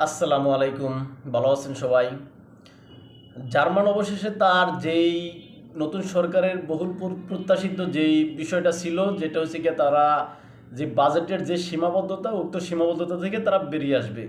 আসসালামু আলাইকুম, ভালো আছেন সবাই? জার্মান অবশেষে তার যেই নতুন সরকারের বহুল প্রত্যাশিত যেই বিষয়টা ছিল, যেটা হচ্ছে গিয়ে তারা যে বাজেটের যে সীমাবদ্ধতা, উক্ত সীমাবদ্ধতা থেকে তারা বেরিয়ে আসবে।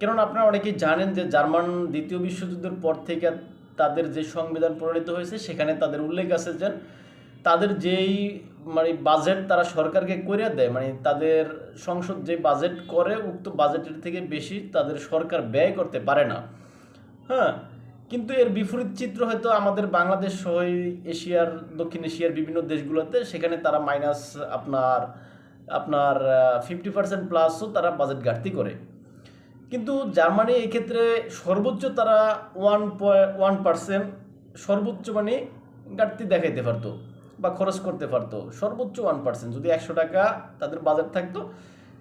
কেননা আপনারা অনেকেই জানেন যে জার্মান দ্বিতীয় বিশ্বযুদ্ধের পর থেকে তাদের যে সংবিধান প্রণীত হয়েছে, সেখানে তাদের উল্লেখ আছে যে তাদের যেই মানে বাজেট তারা সরকারকে করে দেয় মানে তাদের সংসদ যে বাজেট করে, উক্ত বাজেটের থেকে বেশি তাদের সরকার ব্যয় করতে পারে না। হ্যাঁ? কিন্তু এর বিপরীত চিত্র হয়তো আমাদের বাংলাদেশ সহ এশিয়ার, দক্ষিণ এশিয়ার বিভিন্ন দেশগুলোতে, সেখানে তারা মাইনাস আপনার আপনার ফিফটি পার্সেন্ট প্লাসও তারা বাজেট ঘাটতি করে। কিন্তু জার্মানি এই ক্ষেত্রে সর্বোচ্চ তারা ওয়ান ওয়ান পার্সেন্ট সর্বোচ্চ মানে ঘাটতি দেখাইতে পারতো। বা খরচ করতে পারতো। সর্বোচ্চ ওয়ান পার্সেন্ট যদি একশো টাকা তাদের বাজেট থাকতো,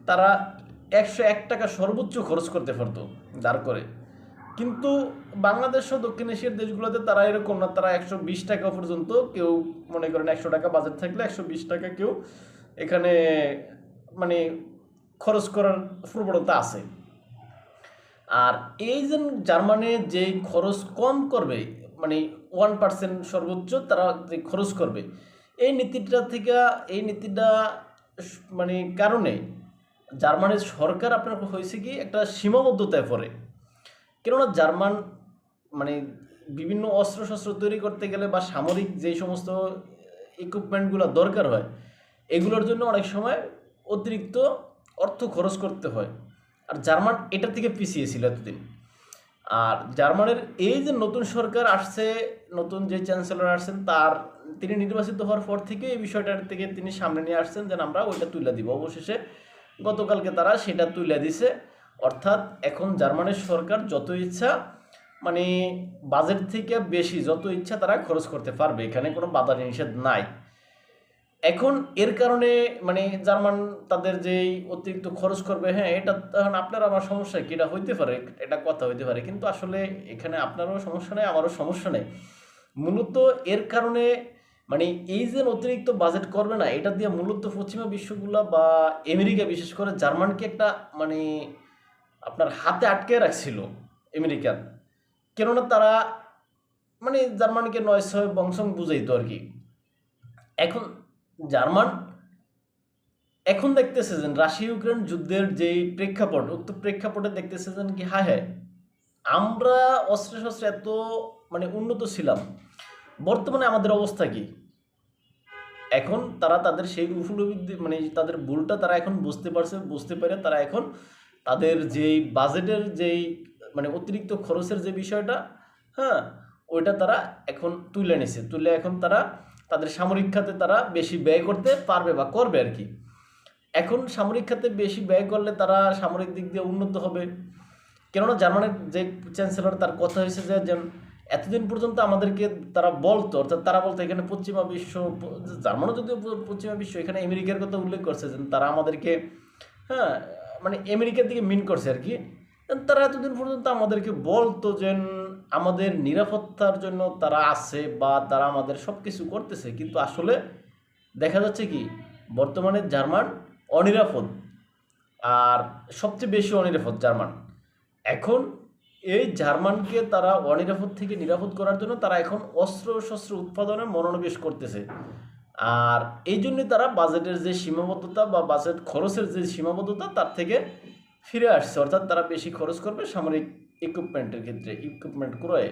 তারা একশো এক টাকা সর্বোচ্চ খরচ করতে পারতো দাঁড় করে। কিন্তু বাংলাদেশ ও দক্ষিণ এশিয়ার দেশগুলোতে তারা এরকম না, তারা একশো বিশ টাকা পর্যন্ত কেউ মনে করেন একশো টাকা বাজেট থাকলে একশো বিশ টাকা কেউ এখানে মানে খরচ করার প্রবণতা আছে। আর এই যে জার্মানি যে খরচ কম করবে মানে ওয়ান পার্সেন্ট সর্বোচ্চ তারা যে খরচ করবে নীতিটা থেকে, এই নীতিটা মানে কারণে জার্মানির সরকার আপনার হয়েছে কি, একটা সীমাবদ্ধতায় পড়ে। কেননা জার্মান মানে বিভিন্ন অস্ত্র শস্ত্র তৈরি করতে গেলে বা সামরিক যেই সমস্ত ইকুইপমেন্টগুলো দরকার হয়, এগুলোর জন্য অনেক সময় অতিরিক্ত অর্থ খরচ করতে হয়। আর জার্মান এটা থেকে পিছিয়ে ছিল এতদিন। আর জার্মানের এই যে নতুন সরকার আসছে, নতুন যে চ্যান্সেলর আসছেন, তার তিনি নির্বাচিত হওয়ার পর থেকে এই বিষয়টার থেকে তিনি সামনে নিয়ে আসছেন যেন আমরা ওইটা তুলে দিব। অবশেষে গতকালকে তারা সেটা তুলে দিছে। অর্থাৎ এখন জার্মানের সরকার যত ইচ্ছা মানে বাজেট থেকে বেশি যত ইচ্ছা তারা খরচ করতে পারবে। এখানে কোনো বাধা নিষেধ নাই। এখন এর কারণে মানে জার্মান তাদের যেই অতিরিক্ত খরচ করবে হ্যাঁ এটা তখন আপনার আমার সমস্যা কি? এটা হইতে পারে, এটা কথা হইতে পারে, কিন্তু আসলে এখানে আপনারও সমস্যা নেই, আমারও সমস্যা নেই। মূলত এর কারণে মানে এই যে অতিরিক্ত বাজেট করবে না, এটা দিয়ে মূলত পশ্চিমা বিশ্বগুলা বা আমেরিকা, বিশেষ করে জার্মানকে একটা মানে আপনার হাতে আটকে রাখছিল আমেরিকান। কেননা তারা মানে জার্মানিকে নয় ছয় বংশং বুঝাইতো আর কি। এখন জার্মান, এখন দেখতেছে যে রাশিয়া, ইউক্রেন যুদ্ধের যেই প্রেক্ষাপট, উক্ত প্রেক্ষাপটে দেখতেছে যে কি হায় হায়, আমরা অস্ত্র শস্ত্রে এত মানে উন্নত ছিলাম, বর্তমানে আমাদের অবস্থা কি? এখন তারা তাদের সেই উপলব্ধি মানে তাদের ভুলটা তারা এখন বুঝতে পারছে, বুঝতে পেরে তারা এখন তাদের যেই বাজেটের যেই মানে অতিরিক্ত খরচের যে বিষয়টা হ্যাঁ ওইটা তারা এখন তুলে নিছে, তুলে এখন তারা তাদের সামরিক খাতে তারা বেশি ব্যয় করতে পারবে বা করবে আর কি। এখন সামরিক খাতে বেশি ব্যয় করলে তারা সামরিক দিক দিয়ে উন্নত হবে। কেননা জার্মানির যে চ্যান্সেলর তার কথা হয়েছে যে, যেন এতদিন পর্যন্ত আমাদেরকে তারা বলতো, অর্থাৎ তারা বলতো এখানে পশ্চিমা বিশ্ব, জার্মানও যদিও পশ্চিমা বিশ্ব, এখানে আমেরিকার কথা উল্লেখ করছে যে, তারা আমাদেরকে হ্যাঁ মানে আমেরিকার দিকে মিন করছে আর কি। তারা এতদিন পর্যন্ত আমাদেরকে বলতো যে আমাদের নিরাপত্তার জন্য তারা আছে বা তারা আমাদের সব কিছু করতেছে, কিন্তু আসলে দেখা যাচ্ছে কি, বর্তমানে জার্মান অনিরাপদ আর সবচেয়ে বেশি অনিরাপদ জার্মান। এখন এই জার্মানকে তারা অনিরাপদ থেকে নিরাপদ করার জন্য তারা এখন অস্ত্র শস্ত্র উৎপাদনে মনোনিবেশ করতেছে। আর এই জন্যই তারা বাজেটের যে সীমাবদ্ধতা বা বাজেট খরচের যে সীমাবদ্ধতা, তার থেকে ফিরে আসছে, অর্থাৎ তারা বেশি খরচ করবে সামরিক ইকুইপমেন্টের ক্ষেত্রে ইকুইপমেন্ট ক্রয়ে।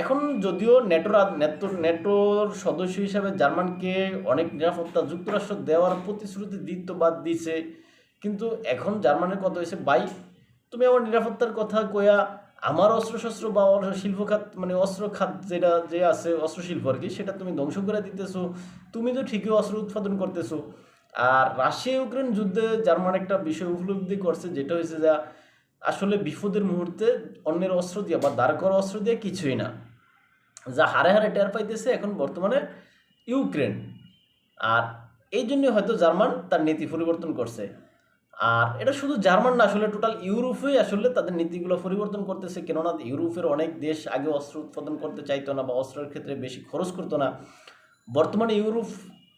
এখন যদিও নেটোর নেটো, নেটোর সদস্য হিসাবে জার্মানকে অনেক নিরাপত্তা যুক্তরাষ্ট্র দেওয়ার প্রতিশ্রুতি দিত বা দিছে, কিন্তু এখন জার্মানের কথা হয়েছে বাই তুমি আমার নিরাপত্তার কথা কয়া আমার অস্ত্রশস্ত্র বা শিল্প খাত মানে অস্ত্র খাত যেটা, যে আছে অস্ত্র শিল্প আর কি, সেটা তুমি ধ্বংস করে দিতেছো। তুমি তো ঠিকই অস্ত্র উৎপাদন করতেছো। আর রাশিয়া ইউক্রেন যুদ্ধে জার্মান একটা বিষয় উপলব্ধি করছে, যেটা হয়েছে যা আসলে বিপদের মুহূর্তে অন্যের অস্ত্র দিয়ে বা দাঁড় করা অস্ত্র দিয়ে কিছুই না। যা হারে হারে টের পাইতেছে এখন বর্তমানে ইউক্রেন আর এই জন্য হয়তো জার্মান তার নীতি পরিবর্তন করছে। আর এটা শুধু জার্মান না, আসলে টোটাল ইউরোপেই আসলে তাদের নীতিগুলো পরিবর্তন করতেছে। কেননা ইউরোপের অনেক দেশ আগে অস্ত্র উৎপাদন করতে চাইতো না বা অস্ত্রের ক্ষেত্রে বেশি খরচ করতো না। বর্তমানে ইউরোপ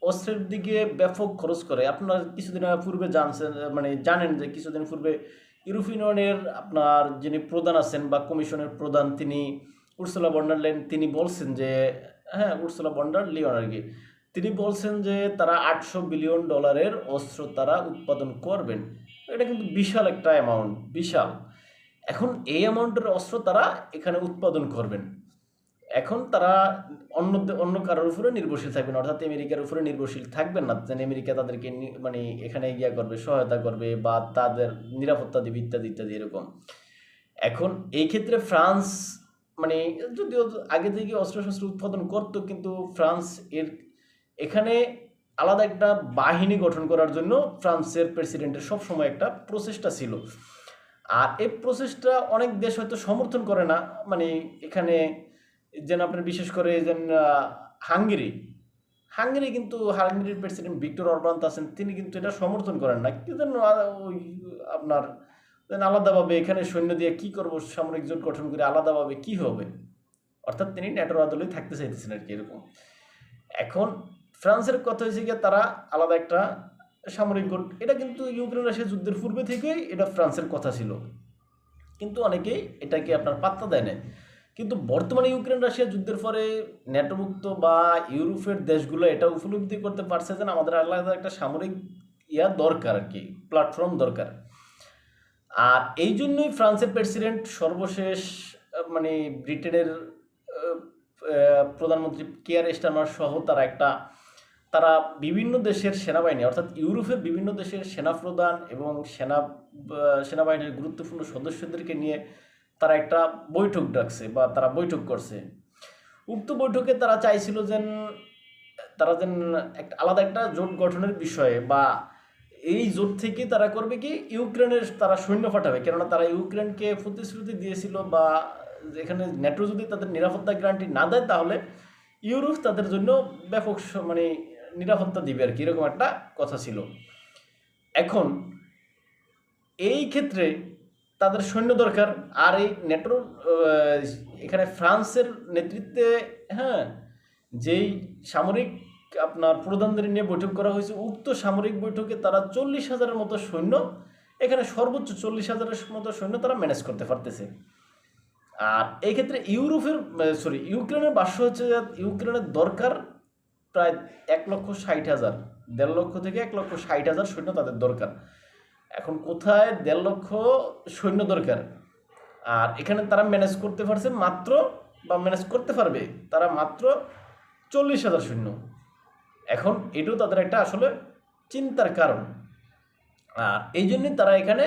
অস্ত্রের দিকে ব্যাপক খরচ করে। আপনার কিছুদিন পূর্বে জানছেন মানে জানেন যে কিছুদিন পূর্বে ইউরোপিয়ান ইউনিয়নের আপনার যিনি প্রধান আছেন বা কমিশনের প্রধান, তিনি উর্সুলা বন্ডারলেন, তিনি বলছেন যে হ্যাঁ উর্সুলা বন্ডার, লিওন আর কি, তিনি বলছেন যে তারা আটশো বিলিয়ন ডলারের অস্ত্র তারা উৎপাদন করবেন। এটা কিন্তু বিশাল একটা অ্যামাউন্ট বিশাল। এখন এই অ্যামাউন্টের অস্ত্র তারা এখানে উৎপাদন করবেন। এখন তারা অন্য অন্য কারোর উপরে নির্ভরশীল থাকবেন, অর্থাৎ আমেরিকার উপরে নির্ভরশীল থাকবেন না। যেন আমেরিকা তাদেরকে মানে এখানে ইয়া করবে, সহায়তা করবে বা তাদের নিরাপত্তা দিবে ইত্যাদি ইত্যাদি এরকম। এখন এই ক্ষেত্রে ফ্রান্স মানে যদিও আগে থেকে অস্ত্রশস্ত্র উৎপাদন করতো, কিন্তু ফ্রান্স এর, এখানে আলাদা একটা বাহিনী গঠন করার জন্য ফ্রান্সের প্রেসিডেন্টের সবসময় একটা প্রচেষ্টা ছিল। আর এই প্রচেষ্টা অনেক দেশ হয়তো সমর্থন করে না মানে এখানে যেন আপনার বিশেষ করে যেন হাঙ্গেরি। হাঙ্গেরি কিন্তু হাঙ্গেরির প্রেসিডেন্ট ভিক্টর অরবান্ত আছেন, তিনি কিন্তু এটা সমর্থন করেন না। কিন্তু যেন ওই আপনার আলাদাভাবে এখানে সৈন্য দিয়ে কি করব, সামরিক জোট গঠন করে আলাদাভাবে কি হবে? অর্থাৎ তিনি ন্যাটোর আদলেই থাকতে চাইতেছেন আর কি এরকম। এখন ফ্রান্সের কথা হয়েছে গিয়ে তারা আলাদা একটা সামরিক গোট এটা কিন্তু ইউক্রেন রাশিয়া যুদ্ধের পূর্বে থেকেই এটা ফ্রান্সের কথা ছিল। কিন্তু অনেকেই এটাকে আপনার পাত্তা দেয় না কিন্তু বর্তমানে ইউক্রেন, রাশিয়া যুদ্ধের পরে ন্যাটোমুক্ত বা ইউরোপের দেশগুলো এটা উপলব্ধি করতে পারছে যে আমাদের আলাদা একটা সামরিক ইয়া দরকার আর কি প্ল্যাটফর্ম দরকার। আর এই জন্যই ফ্রান্সের প্রেসিডেন্ট সর্বশেষ মানে ব্রিটেনের প্রধানমন্ত্রী কেয়ার স্টারমার সহ তারা একটা, তারা বিভিন্ন দেশের সেনাবাহিনী, অর্থাৎ ইউরোপের বিভিন্ন দেশের সেনাপ্রধান এবং সেনা সেনাবাহিনীর গুরুত্বপূর্ণ সদস্যদেরকে নিয়ে তারা একটা বৈঠক ডাকছে বা তারা বৈঠক করছে। উক্ত বৈঠকে তারা চাইছিল যেন, তারা যেন একটা আলাদা একটা জোট গঠনের বিষয়ে বা এই জোট থেকে তারা করবে কি, ইউক্রেনের তারা সৈন্য পাঠাবে। কেননা তারা ইউক্রেনকে প্রতিশ্রুতি দিয়েছিল বা এখানে ন্যাটো যদি তাদের নিরাপত্তা গ্যারান্টি না দেয়, তাহলে ইউরোপ তাদের জন্য ব্যাপক মানে নিরাপত্তা দিবে আর কি, এরকম একটা কথা ছিল। এখন এই ক্ষেত্রে তাদের সৈন্য দরকার। আর এই ন্যাটোর আহ, এখানে ফ্রান্সের নেতৃত্বে হ্যাঁ যেই সামরিক আপনার প্রধানদের নিয়ে বৈঠক করা হয়েছে উক্ত সামরিক বৈঠকে তারা চল্লিশ হাজারের মতো সৈন্য এখানে সর্বোচ্চ চল্লিশ হাজারের মতো সৈন্য তারা ম্যানেজ করতে পারতেছে। আর এই ক্ষেত্রে ইউরোপের সরি ইউক্রেনের ভাষ্য হচ্ছে ইউক্রেনের দরকার প্রায় এক লক্ষ ষাট হাজার দেড় লক্ষ থেকে এক লক্ষ ষাট হাজার সৈন্য তাদের দরকার। এখন কোথায় দেড় লক্ষ সৈন্য দরকার? আর এখানে তারা ম্যানেজ করতে পারছে মাত্র বা ম্যানেজ করতে পারবে তারা মাত্র চল্লিশ হাজার সৈন্য। এখন এটাও তাদের একটা আসলে চিন্তার কারণ। আর এই জন্যই তারা এখানে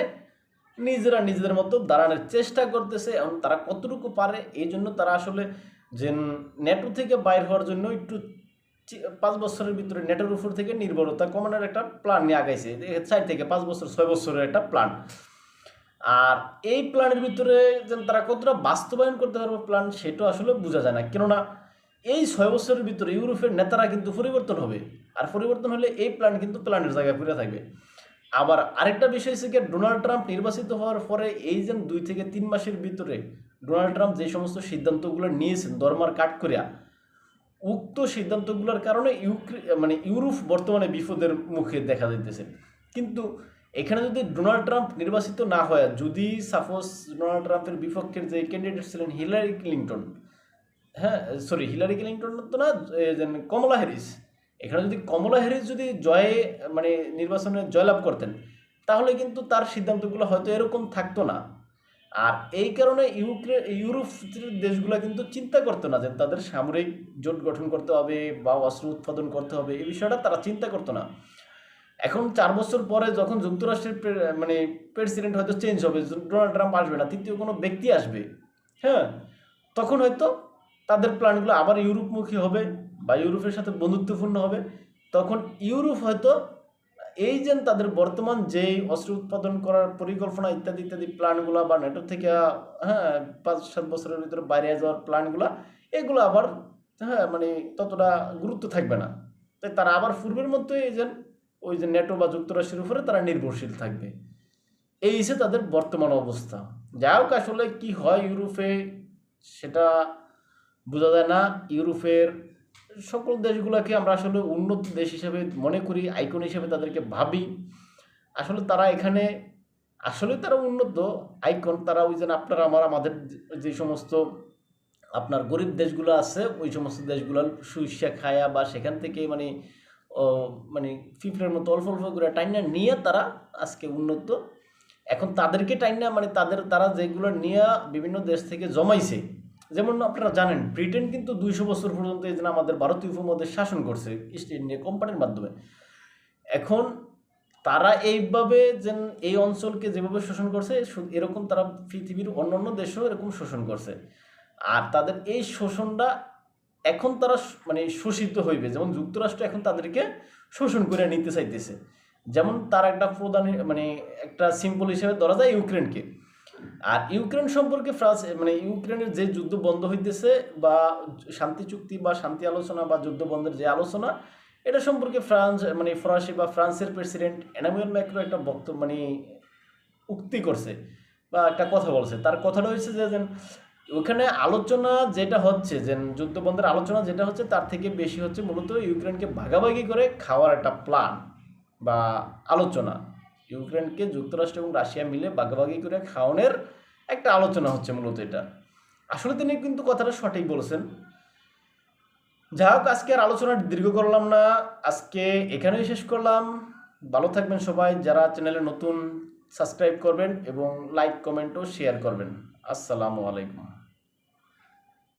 নিজেরা নিজেদের মতো দাঁড়ানোর চেষ্টা করতেছে এবং তারা কতটুকু পারে, এই জন্য তারা আসলে যে নেটো থেকে বাইর হওয়ার জন্য একটু পাঁচ বছরের ভিতরে নেটের উপর থেকে নির্ভরতা কমানোর একটা প্ল্যান নিয়ে আগাইছে। চার থেকে পাঁচ বছর, ছয় বছরের একটা প্ল্যান আর এই প্ল্যানের ভিতরে যেন তারা কতটা বাস্তবায়ন করতে পারবে প্ল্যান সেটা আসলে বোঝা যায় না। কেননা এই ছয় বছরের ভিতরে ইউরোপের নেতারা কিন্তু পরিবর্তন হবে। আর পরিবর্তন হলে এই প্ল্যান কিন্তু প্ল্যানের জায়গায় পড়ে থাকবে। আবার আরেকটা বিষয় হচ্ছে ডোনাল্ড ট্রাম্প নির্বাচিত হওয়ার পরে এই যে দুই থেকে তিন মাসের ভিতরে ডোনাল্ড ট্রাম্প যে সমস্ত সিদ্ধান্তগুলো নিয়েছেন, দরমার কাট করিয়া উক্ত সিদ্ধান্তগুলোর কারণে ইউক্রে মানে ইউরোপ বর্তমানে বিপদের মুখে দেখা যাইতেছে কিন্তু এখানে যদি ডোনাল্ড ট্রাম্প নির্বাচিত না হয়, যদি সাপোজ ডোনাল্ড ট্রাম্পের বিপক্ষের যে ক্যান্ডিডেট ছিলেন হিলারি ক্লিন্টন হ্যাঁ সরি হিলারি ক্লিন্টন তো না কমলা হ্যারিস, এখানে যদি কমলা হ্যারিস যদি জয়ে মানে নির্বাচনে জয়লাভ করতেন, তাহলে কিন্তু তার সিদ্ধান্তগুলো হয়তো এরকম থাকতো না। আর এই কারণে ইউক্রে, ইউরোপ দেশগুলো কিন্তু চিন্তা করতো না যে তাদের সামরিক জোট গঠন করতে হবে বা অস্ত্র উৎপাদন করতে হবে, এই বিষয়টা তারা চিন্তা করতো না। এখন চার বছর পরে যখন যুক্তরাষ্ট্রের মানে প্রেসিডেন্ট হয়তো চেঞ্জ হবে ডোনাল্ড ট্রাম্প আসবে না, তৃতীয় কোনো ব্যক্তি আসবে হ্যাঁ? তখন হয়তো তাদের প্ল্যানগুলো আবার ইউরোপমুখী হবে বা ইউরোপের সাথে বন্ধুত্বপূর্ণ হবে। তখন ইউরোপ হয়তো এই যে তাদের বর্তমান যেই অস্ত্র উৎপাদন করার পরিকল্পনা ইত্যাদি ইত্যাদি প্ল্যানগুলো বা নেটো থেকে হ্যাঁ পাঁচ সাত বছরের ভিতরে বাইরে যাওয়ার প্ল্যানগুলো, এগুলো আবার হ্যাঁ মানে ততটা গুরুত্ব থাকবে না। তাই তারা আবার পূর্বের মতোই এই যে, ওই যে নেটো বা যুক্তরাষ্ট্রের উপরে তারা নির্ভরশীল থাকবে। এই হচ্ছে তাদের বর্তমান অবস্থা। যাই হোক, আসলে কি হয় ইউরোপে, সেটা বোঝা যায় না। ইউরোপের সকল দেশগুলোকে আমরা আসলে উন্নত দেশ হিসেবে মনে করি আইকন হিসেবে তাদেরকে ভাবি। আসলে তারা এখানে, আসলে তারা উন্নত আইকন তারা ওই যেন আপনারা আমার, আমাদের যে সমস্ত আপনার গরিব দেশগুলো আছে, ওই সমস্ত দেশগুলো সুইসা খায়া বা সেখান থেকে মানে মানে ফিফলের মতো অল্প অল্প করে টাইনা নিয়ে তারা আজকে উন্নত। এখন তাদেরকে টাইনা মানে তাদের, তারা যেগুলো নিয়ে বিভিন্ন দেশ থেকে জমাইছে যেমন আপনারা জানেন, ব্রিটেন কিন্তু দুইশো বছর পর্যন্ত এই যে আমাদের ভারতীয় উপমহাদেশ শাসন করছে ইস্ট ইন্ডিয়া কোম্পানির মাধ্যমে। এখন তারা এইভাবে যেন এই অঞ্চলকে যেভাবে শোষণ করছে এরকম তারা পৃথিবীর অন্যান্য দেশেও এরকম শোষণ করছে। আর তাদের এই শোষণটা এখন তারা মানে শোষিত হইবে, যেমন যুক্তরাষ্ট্র এখন তাদেরকে শোষণ করে নিতে চাইতেছে। যেমন তার একটা প্রধান মানে একটা সিম্পল হিসেবে ধরা যায় ইউক্রেনকে। আর ইউক্রেন সম্পর্কে ফ্রান্স মানে ইউক্রেনের যে যুদ্ধ বন্ধ হইতেছে বা শান্তি চুক্তি বা শান্তি আলোচনা বা যুদ্ধ বন্ধের যে আলোচনা, এটা সম্পর্কে ফ্রান্স মানে ফরাসি বা ফ্রান্সের প্রেসিডেন্ট এনামুয়েল ম্যাক্রো একটা বক্তব্য মানে উক্তি করছে বা একটা কথা বলছে। তার কথাটা হচ্ছে যে ওখানে আলোচনা যেটা হচ্ছে যে যুদ্ধ বন্ধের আলোচনা যেটা হচ্ছে, তার থেকে বেশি হচ্ছে মূলত ইউক্রেনকে ভাগাভাগি করে খাওয়ার একটা প্ল্যান বা আলোচনা। ইউক্রেনকে যুক্তরাষ্ট্র এবং রাশিয়া মিলে ভাগাভাগি করে খাওয়ানোর একটা আলোচনা হচ্ছে মূলত এটা। আসলে তিনি কিন্তু কথাটা সঠিক বলেছেন। যাই হোক, আজকে আর আলোচনা দীর্ঘ করলাম না। আজকে এখানেই শেষ করলাম। ভালো থাকবেন সবাই। যারা চ্যানেলে নতুন, সাবস্ক্রাইব করবেন এবং লাইক, কমেন্ট ও শেয়ার করবেন। আসসালামু আলাইকুম।